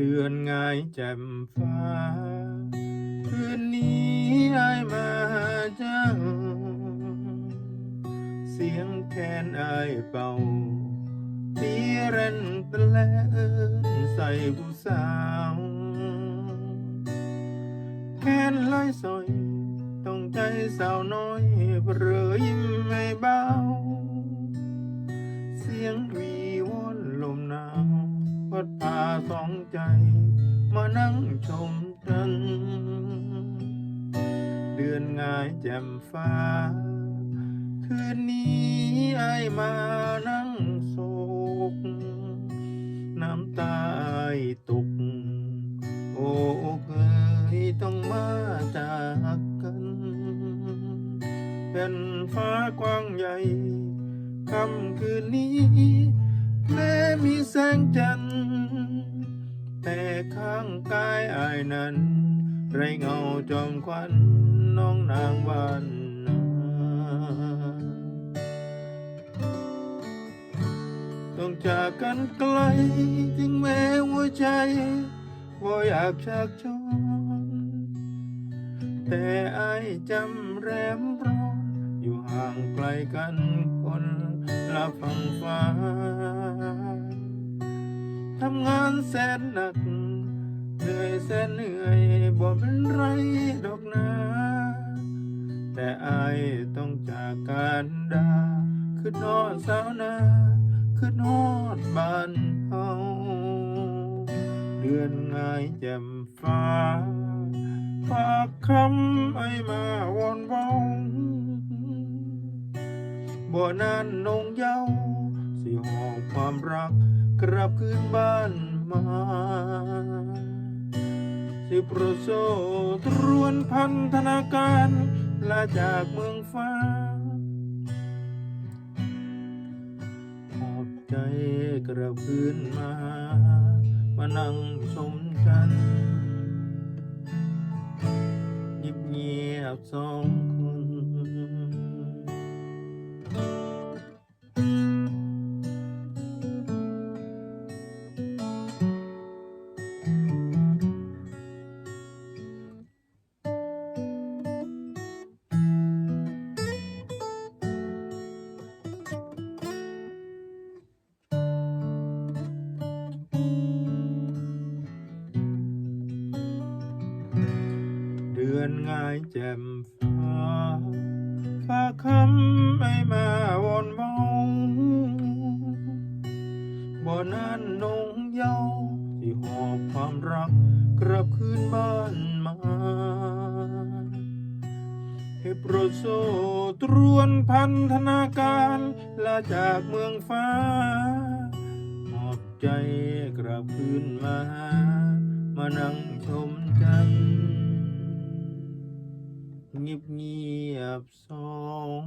ดือนงายแจ่มฟ้า คืนนี้อายมาเจ้า เสียงแคนอายเป่าตีเรนตะแลนใส่ผู้สาวแคนลอยสอยต้องใจสาวน้อยเปรอยิ้มไม่เบา เสียงวี ดพาสองใจ มานั่งชมกัน เดือนงายแจ่มฟ้า คืนนี้ไอายมานั่งโศก น้ำตาไอตก โอ้เคยต้องมาจากกัน เป็นฟ้ากว้างใหญ่ค่ำคืนนี้ แม้มีแสงจันทร์แต่ข้างกายอายนั้น ไรเงาจอมควันน้องนางบ้านนาต้องจากกันไกลถึงแม้หัวใจว่าอยากจากจนแต่อายจำแรมร้อนอยู่ห่างไกลกันคนละฝั่งฟ้า งานแสนหนัก เหนื่อยแสนเหนื่อยบ่เป็นไรดอกนาแต่อายต้องจากการดาคือนอดสาวนาคือนอดบ้านเฮาเดือนงายแจ่มฟ้าฝากคำไอ้มาวอนเว้าบ่นานนงเย้า สิหอบความรักกลับคืนบ้านมา สิโปรโซตรวนพันธนาการลาจากเมืองฟ้าหอบใจกลับคืนมา มานั่งชมกัน เงียบเงียบๆสองายแจ่มฟ้าฝากคำให้มาวนเมาบ่นานนงเย้าที่หอบความรักกลับคืนบ้านมาให้โปรดโซตรวนพันธนาการลาจากเมืองฟ้าหอบใจกลับคืนมา มานั่งชมจันทร์ เงียบเงียบๆสอง